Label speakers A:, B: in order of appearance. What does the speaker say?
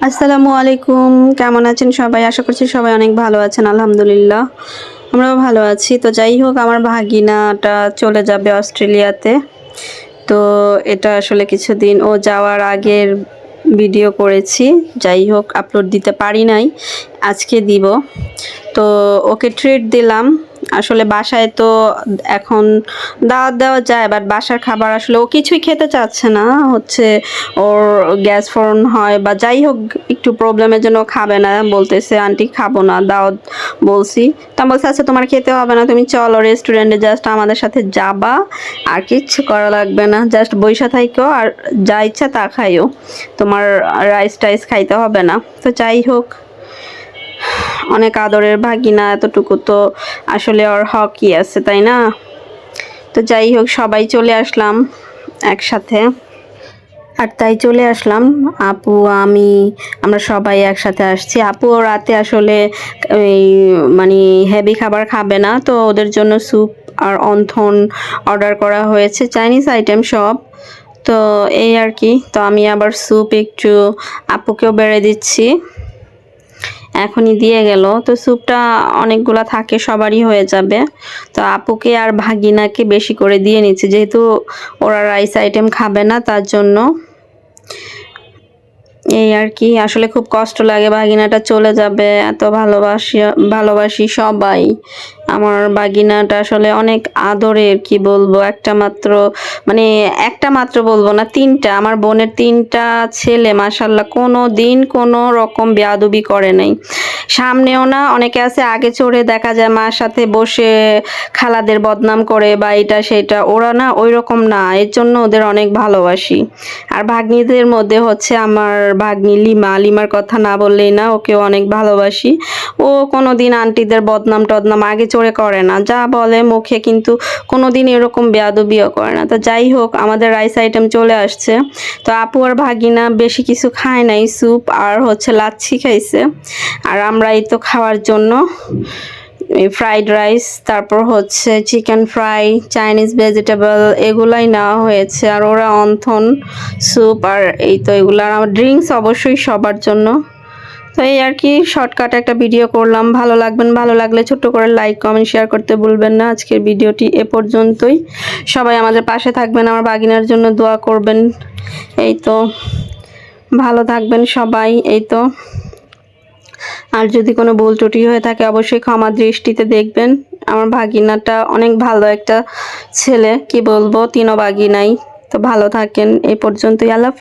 A: আসসালামু আলাইকুম। কেমন আছেন সবাই? আশা করছি সবাই অনেক ভালো আছেন, আলহামদুলিল্লাহ। আমরাও ভালো আছি। তো যাই হোক, আমার ভাগিনাটা চলে যাবে অস্ট্রেলিয়াতে। তো এটা আসলে কিছুদিন, ও যাওয়ার আগের ভিডিও করেছি। যাই হোক, আপলোড দিতে পারি নাই। আজকে দিব। তো ওকে ট্রিট দিলাম। আসলে বাসায় তো এখন দাওয়াত দেওয়া যায় বাট বাসার খাবার আসলে ও কিছুই খেতে চাচ্ছে না। হচ্ছে ওর গ্যাস ফোরন হয় বা যাই হোক, একটু প্রবলেমের জন্য খাবে না। বলতেছে, আন্টি, খাব না, দাওয়াত বলছি। তা বলছে আচ্ছা তোমার খেতে হবে না, তুমি চলো রেস্টুরেন্টে জাস্ট আমাদের সাথে যাবা। আর কিচ্ছু করা লাগবে না জাস্ট বৈশা থাইকো আর যা ইচ্ছা তা খাইও। তোমার রাইস টাইস খাইতে হবে না। তো যাই হোক অনেক আদরের ভাগিনা এতটুকু তো আসলে ওর হকই আছে, তাই না? তো যাই হোক, সবাই চলে আসলাম একসাথে। আর তাই চলে আসলাম। আপু, আমি, আমরা সবাই একসাথে আসছি। আপু রাতে আসলে এই মানে হেভি খাবার খাবে না, তো ওদের জন্য স্যুপ আর অন্থন অর্ডার করা হয়েছে চাইনিজ আইটেম সব তো এই আর কি, তো আমি আবার স্যুপ একটু আপুকেও বেড়ে দিচ্ছি। এখনই দিয়ে গেল। তো স্যুপটা অনেকগুলা থাকে, সবারই হয়ে যাবে। তো আপুকে আর ভাগিনাকে বেশি করে দিয়ে নিচ্ছে, যেহেতু ওরা রাইস আইটেম খাবে না, তার জন্য। এই আর কি, আসলে খুব কষ্ট লাগে, বাগিনাটা চলে যাবে, এত ভালোবাসি ভালোবাসি সবাই। আমার বাগিনাটা আসলে অনেক আদরের, কি বলব, একটা মাত্র মানে একটা মাত্র বলব না, তিনটা, আমার বোনের তিনটা ছেলে মাসাল্লাহ কোনো দিন কোনো রকম বেয়াদুবি করে নাই। সামনেও না, অনেকে আছে আগে চড়ে দেখা যায় মার সাথে বসে খালাদের বদনাম করে বা এটা সেটা, ওরা না ওই রকম না, এর জন্য ওদের অনেক ভালোবাসি। আর ভাগ্নিদের মধ্যে হচ্ছে আমার ভাগ্নি লিমা, লিমার কথা না বললেই না ওকেও অনেক ভালোবাসি। ও কোনো দিন আন্টিদের বদনাম টদনাম আগে চড়ে করে না, যা বলে মুখে কিন্তু কোনো দিন এরকম বেয়াদবিও করে না। তো যাই হোক, আমাদের রাইস আইটেম চলে আসছে। তো আপু আর ভাগিনা বেশি কিছু খায় নাই, স্যুপ আর হচ্ছে লাচ্ছি খাইছে। আর আমরা এই তো খাওয়ার জন্য। ফ্রাইড রাইস তারপর হচ্ছে চিকেন ফ্রাই চাইনিজ ভেজিটেবল এগুলাই নেওয়া হয়েছে। আর ওরা অন্থন স্যুপ আর এই তো এগুলো। আর আমার ড্রিঙ্কস অবশ্যই সবার জন্য। তো এই আর কি শর্টকাট একটা ভিডিও করলাম। ভালো লাগবেন, ভালো লাগলে ছোট্ট করে লাইক কমেন্ট শেয়ার করতে ভুলবেন না। আজকের ভিডিওটি এ পর্যন্তই। সবাই আমাদের পাশে থাকবেন, আমার বাগিনার জন্য দোয়া করবেন। এই তো, ভালো থাকবেন সবাই। এই তো। আর যদি কোনো ভুল ত্রুটি হয়ে থাকে, অবশ্যই ক্ষমা দৃষ্টিতে দেখবেন। আমার ভাগিনাটা অনেক ভালো একটা ছেলে, কি বলব? তিনও বাগিনাই তো ভালো থাকেন। এ পর্যন্তই। আলাপ